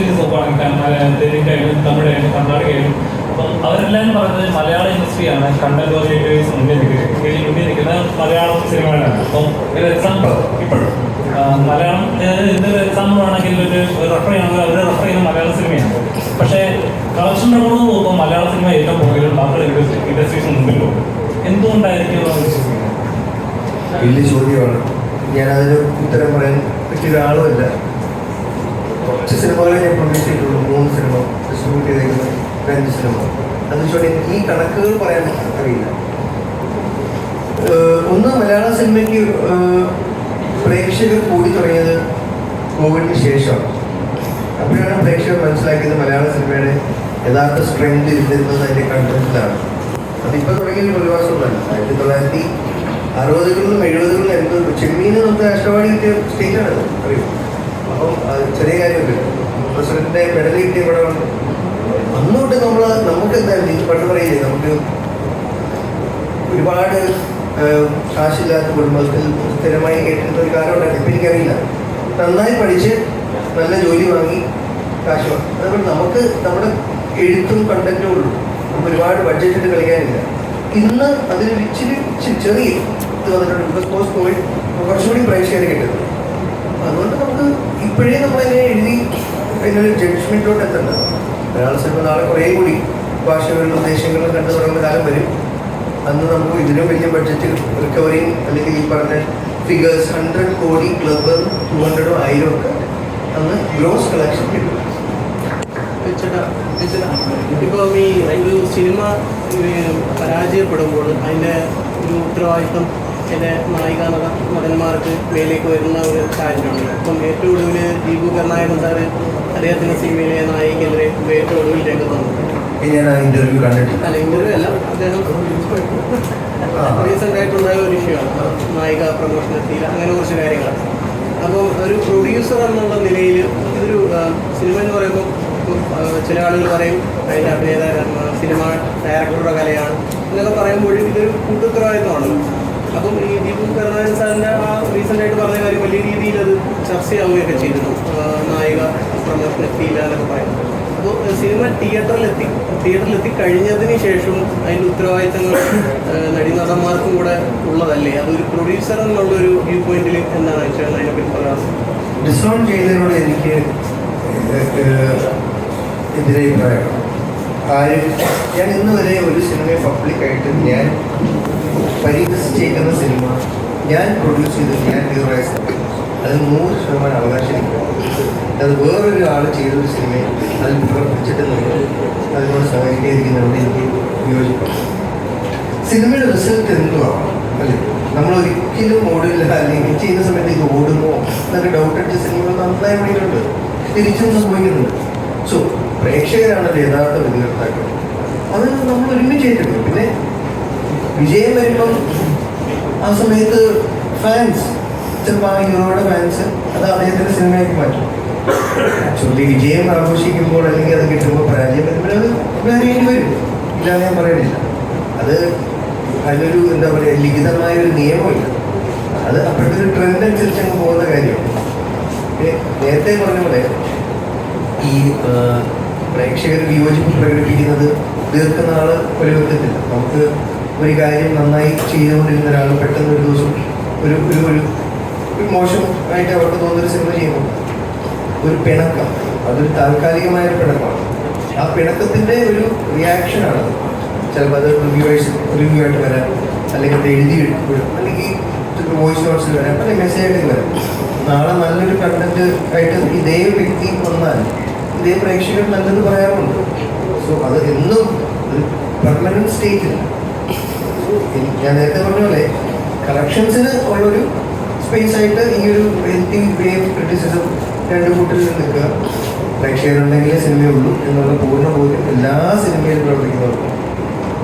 Series നോക്കുകയാണെങ്കിൽ തെലുങ്കായാലും തമിഴായാലും കർണാടകയായാലും അപ്പം അവരെല്ലാം പറയുന്നത് മലയാള ഇൻഡസ്ട്രിയാണ്. കണ്ടന്റ് ഓറിയന്റേഴ്സ് മുന്നിൽ നിൽക്കുന്ന മലയാളം സിനിമകളാണ്. അപ്പം ഒരു എക്സാമ്പിൾ ഇപ്പോഴും. മലയാളം എന്തൊരു എക്സാമ്പിൾ ആണെങ്കിൽ ഒരു റെഫർ ചെയ്യുന്നത് അവർ റെഫർ ചെയ്യുന്ന മലയാള സിനിമയാണ്. പക്ഷേ കളക്ഷൻ റെക്കോർഡ് നോക്കുമ്പോൾ മലയാള സിനിമ ഏറ്റവും പോകലും ബാക്കി ഇൻഡസ്ട്രീസ് മുമ്പിൽ പോകും എന്തുകൊണ്ടായിരിക്കും വലിയ ചോദ്യമാണ്. ഞാനതിന് ഉത്തരം പറയാൻ പറ്റിയ ഒരാളുമല്ല. കുറച്ച് സിനിമകളെ ഞാൻ പ്രൊഡ്യൂസ് ചെയ്തിട്ടുള്ളൂ. മൂന്ന് സിനിമ ഡിസ്ട്രിബ്യൂട്ട് ചെയ്തേക്കുന്ന അഞ്ച് സിനിമ. അത് വെച്ചാൽ എനിക്ക് ഈ കണക്കുകൾ പറയാൻ അറിയില്ല. ഒന്ന് മലയാള സിനിമയ്ക്ക് പ്രേക്ഷകർ കൂടി തുടങ്ങിയത് കോവിഡിന് ശേഷമാണ്. അപ്പോഴാണ് പ്രേക്ഷകർ മനസ്സിലാക്കിയത് മലയാള സിനിമയുടെ യഥാർത്ഥ സ്ട്രെങ്ത് ഇരുന്നിരുന്നത് അതിന്റെ കണ്ടന്റിലാണ് അതിപ്പോൾ തുടങ്ങിയ പ്രതിഭാസമൊന്നുമല്ല. ആയിരത്തി തൊള്ളായിരത്തി അറുപതുകളിലും എഴുപതുകളിലും എൺപത് ചെമ്മീന് നമുക്ക് രാഷ്ട്രവാദി കിട്ടിയ സ്റ്റേറ്റാണ് അറിയും? അപ്പം ചെറിയ കാര്യമല്ല? പ്രസിഡന്റിന്റെ മെഡൽ കിട്ടിയ പടമാണ് അന്നോട്ട് നമ്മൾ നമുക്ക് എന്തായാലും പണ്ട് പറയില്ലേ നമുക്ക് ഒരുപാട് കാശില്ലാത്ത കുടുംബത്തിൽ സ്ഥിരമായി കേട്ടിരുന്ന ഒരു കാലം ഉണ്ടായിരുന്നു ഇപ്പം എനിക്കറിയില്ല. നന്നായി പഠിച്ച് നല്ല ജോലി വാങ്ങി കാശ് വാങ്ങി. അതുകൊണ്ട് നമുക്ക് നമ്മുടെ എഴുത്തും കണ്ടന്റും ഉള്ളൂ. നമുക്ക് ഒരുപാട് ബഡ്ജറ്റ് ഇട്ട് കളിക്കാനില്ല. ഇന്ന് അതിൽ ഇച്ചിരി ചെറിയ ഇത് വന്നിട്ടുണ്ട്. ബിക്കോസ് കോവിഡ് കുറച്ചുകൂടി പ്രേക്ഷകരെ കിട്ടുന്നത് അതുകൊണ്ട് നമുക്ക് ഇപ്പോഴേ നമ്മളിങ്ങനെ എഴുതി അതിനൊരു ജഡ്ജ്മെന്റോട്ട് എത്തണ്ട? മലയാള സിനിമ നാളെ കുറേ കൂടി ഭാഷകളിലും ഉദ്ദേശങ്ങളും കണ്ടു തുടങ്ങുന്ന കാലം വരും. അന്ന് നമുക്ക് ഇതിലും വലിയ ബഡ്ജറ്റ് റിക്കവറിങ് അല്ലെങ്കിൽ ഈ പറഞ്ഞ figures hundred crore club two ഹൺഡ്രഡും ആയിരം ഒക്കെ അന്ന് ഗ്രോസ് കളക്ഷൻ കിട്ടും. ഇപ്പം ഈ ഒരു സിനിമ പരാജയപ്പെടുമ്പോൾ അതിന്റെ ഒരു ഉത്തരവാദിത്വം എന്റെ നായിക നട- നടന്മാർക്ക് മേലേക്ക് വരുന്ന ഒരു കാര്യമാണ്. അപ്പം ഏറ്റവും ഒടുവിൽ ദീപു കർണായകൻ സാറ് അദ്ദേഹത്തിന്റെ സിനിമയിലെ നായികനെതിരെ ഏറ്റവും ഒടുവിൽ രംഗത്ത് വന്നു. ഞാൻ ആ ഇന്റർവ്യൂ കണ്ടിട്ടില്ല അല്ല ഇന്റർവ്യൂ അല്ല അദ്ദേഹം റീസെന്റ് ആയിട്ടുണ്ടായ ഒരു ഇഷ്യൂയാണ് നായിക പ്രമോഷൻ എത്തിയില്ല അങ്ങനെ കുറച്ച് കാര്യങ്ങൾ അപ്പോൾ ഒരു പ്രൊഡ്യൂസർ എന്നുള്ള നിലയിൽ ഇതൊരു സിനിമ എന്ന് പറയുമ്പോൾ ചില ആളുകൾ പറയും അതിന്റെ അഭിനേത സിനിമ ഡയറക്ടറുടെ കലയാണ്. എന്നൊക്കെ പറയുമ്പോഴും ഇതൊരു കൂട്ടുത്തരവാദിത്വമാണ് അപ്പം ഈ ദീപു കരുണാകരൻ സാറിന്റെ ആ റീസെന്റ് ആയിട്ട് പറഞ്ഞ കാര്യം വലിയ രീതിയിൽ അത് ചർച്ചയാവുകയൊക്കെ ചെയ്തിരുന്നു. നായിക പ്രമോഷൻ എത്തിയില്ല എന്നൊക്കെ പറയുന്നത്. അപ്പോൾ സിനിമ തിയേറ്ററിലെത്തി തിയേറ്ററിലെത്തി കഴിഞ്ഞതിന് ശേഷം അതിന്റെ ഉത്തരവാദിത്തങ്ങൾ നടീനടന്മാർക്കും കൂടെ ഉള്ളതല്ലേ? അതൊരു പ്രൊഡ്യൂസർ എന്നുള്ളൊരു വ്യൂ പോയിന്റിൽ എന്താണ് വെച്ചാൽ അതിനെപ്പറ്റി പറയാറ് ഡിസോൺ ചെയ്തതിനോട് എനിക്ക് എതിരെ അഭിപ്രായമാണ്. കാര്യം ഞാൻ ഇന്ന് വരെ ഒരു സിനിമയെ പബ്ലിക്കായിട്ട് ഞാൻ പരിഹസിച്ചേക്കുന്ന സിനിമ ഞാൻ പ്രൊഡ്യൂസ് ചെയ്ത് ഞാൻ ഹീറോയെ അത് നൂറ് ശതമാനം അവകാശം. അത് വേറൊരു ആൾ ചെയ്തൊരു സിനിമയെ അതിൽ പ്രവർത്തിച്ചിട്ട് നിങ്ങൾ അതിനോട് സഹകരിക്കാതിരിക്കുന്നതുകൊണ്ട് എനിക്ക് വിയോജിപ്പാണ് സിനിമയുടെ റിസൾട്ട് എന്തുവാണ് അല്ലേ? നമ്മൾ ഒരിക്കലും ഓടില്ല. അല്ലെങ്കിൽ ചെയ്യുന്ന സമയത്ത് ഇത് ഓടുമോ? എന്നൊക്കെ ഡൗട്ട് അടിച്ച സിനിമകൾ നന്നായി വേണ്ടിയിട്ടുണ്ട് തിരിച്ചും സംഭവിക്കുന്നുണ്ട് സോ പ്രേക്ഷകരാണല്ലോ യഥാർത്ഥ വിധികർത്താക്കൾ അത് നമ്മൾ ഒരുമിച്ച് ഏറ്റെടുക്കും. പിന്നെ വിജയം വരുമ്പം ആ സമയത്ത് ഫാൻസ് ചിലപ്പോൾ ആ ഹീറോയുടെ ഫാൻസ് അത് അദ്ദേഹത്തിന്റെ സിനിമയ്ക്ക് മാറ്റും. ആക്ച്വലി വിജയം ആഘോഷിക്കുമ്പോൾ അല്ലെങ്കിൽ അത് കിട്ടുമ്പോൾ പരാജയം വരുമ്പോൾ അത് വേറെ വരും. ഇല്ലാതെ ഞാൻ പറയുന്നില്ല അത് അതിനൊരു എന്താ പറയുക ലിഖിതമായ ഒരു നിയമമില്ല. അത് അപ്പോഴത്തെ ഒരു ട്രെൻഡ് അനുസരിച്ച് അങ്ങ് പോകുന്ന കാര്യമാണ്. നേരത്തെ പറഞ്ഞ പോലെ ഈ പ്രേക്ഷകർ വിയോജിപ്പ് പ്രകടിപ്പിക്കുന്നത് ദീർഘനാൾ പരിവർത്തിത്തില്ല നമുക്ക് ഒരു കാര്യം നന്നായി ചെയ്തുകൊണ്ടിരുന്ന ഒരാൾ പെട്ടെന്ന് ഒരു ദിവസം ഒരു ഒരു ഒരു ഒരു മോശം ആയിട്ട് അവർക്ക് തോന്നുന്നൊരു സിനിമ ചെയ്യുമ്പോൾ ഒരു പിണക്കം അതൊരു താൽക്കാലികമായ ഒരു പിണക്കമാണ്. ആ പിണക്കത്തിന്റെ ഒരു റിയാക്ഷനാണ് ചിലപ്പോൾ അത് റിവ്യൂവേഴ്സ് റിവ്യൂ ആയിട്ട് വരാം അല്ലെങ്കിൽ അത് എഴുതി എടുക്കുമ്പോഴും അല്ലെങ്കിൽ വോയിസ് നോട്ട്സിൽ വരാം അല്ലെങ്കിൽ മെസ്സേജ് ആയിട്ട് വരാം. നാളെ നല്ലൊരു കണ്ടന്റ് ആയിട്ട് ഇതേ വ്യക്തി വന്നാൽ ഇതേ പ്രേക്ഷകർ നല്ലത് പറയാറുണ്ട്. സോ അത് എന്നും ഒരു സ്റ്റേറ്റ് സ്റ്റേറ്റിൽ ഞാൻ നേരത്തെ പറഞ്ഞ പോലെ കളക്ഷൻസിന് ഉള്ളൊരു സ്പേസ് ആയിട്ട് ഈ ഒരു ഹെൽത്തി വേവ് ക്രിറ്റിസിസം രണ്ട് കൂട്ടിൽ നിൽക്കുക പ്രേക്ഷകരുണ്ടെങ്കിലേ സിനിമയുള്ളൂ എന്നുള്ള പൂർണ ബോധ്യം എല്ലാ സിനിമയിലും പ്രവർത്തിക്കുന്നവർക്കും.